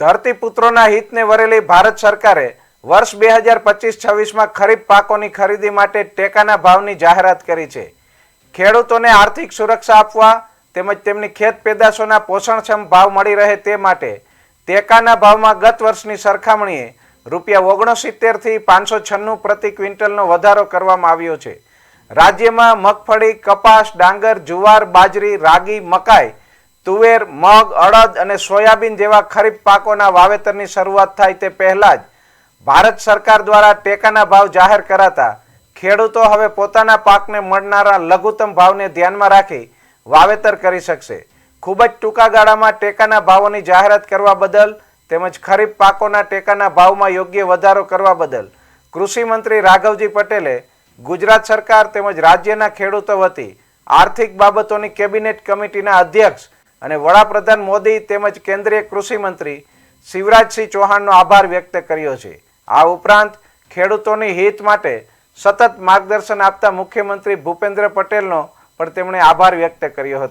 ધરતીપુત્રોના હિતને વરેલી ભારત સરકારે વર્ષ બે હજાર પચીસ છવ્વીસમાં ખરીફ પાકોની ખરીદી માટે ટેકાના ભાવની જાહેરાત કરી છે. ખેડૂતોને આર્થિક સુરક્ષા આપવા તેમજ તેમની ખેત પેદાશોના પોષણક્ષમ ભાવ મળી રહે તે માટે ટેકાના ભાવમાં ગત વર્ષની સરખામણીએ રૂપિયા ઓગણસિત્તેરથી પાંચસો છન્નું પ્રતિ ક્વિન્ટલનો વધારો કરવામાં આવ્યો છે. રાજ્યમાં મગફળી, કપાસ, ડાંગર, જુવાર, બાજરી, રાગી, મકાઈ તુવેર, મગ, અડદ અને સોયાબીન જેવા ખરીફ પાકોના વાવેતરની શરૂઆત થાય તે પહેલા જ ભારત સરકાર દ્વારા ટેકાના ભાવ જાહેર કરાતા ખેડૂતો હવે પોતાના પાકને મળનારા લઘુત્તમ ભાવને ધ્યાનમાં રાખી વાવેતર કરી શકશે. ખૂબ જ ટૂંકા ગાળામાં ટેકાના ભાવોની જાહેરાત કરવા બદલ તેમજ ખરીફ પાકોના ટેકાના ભાવમાં યોગ્ય વધારો કરવા બદલ કૃષિ મંત્રી રાઘવજી પટેલે ગુજરાત સરકાર તેમજ રાજ્યના ખેડૂતો વતી આર્થિક બાબતોની કેબિનેટ કમિટીના અધ્યક્ષ અને વડાપ્રધાન મોદી તેમજ કેન્દ્રીય કૃષિ મંત્રી શિવરાજસિંહ ચૌહાણનો આભાર વ્યક્ત કર્યો છે. આ ઉપરાંત ખેડૂતોની હિત માટે સતત માર્ગદર્શન આપતા મુખ્યમંત્રી ભૂપેન્દ્ર પટેલનો પણ તેમણે આભાર વ્યક્ત કર્યો હતો.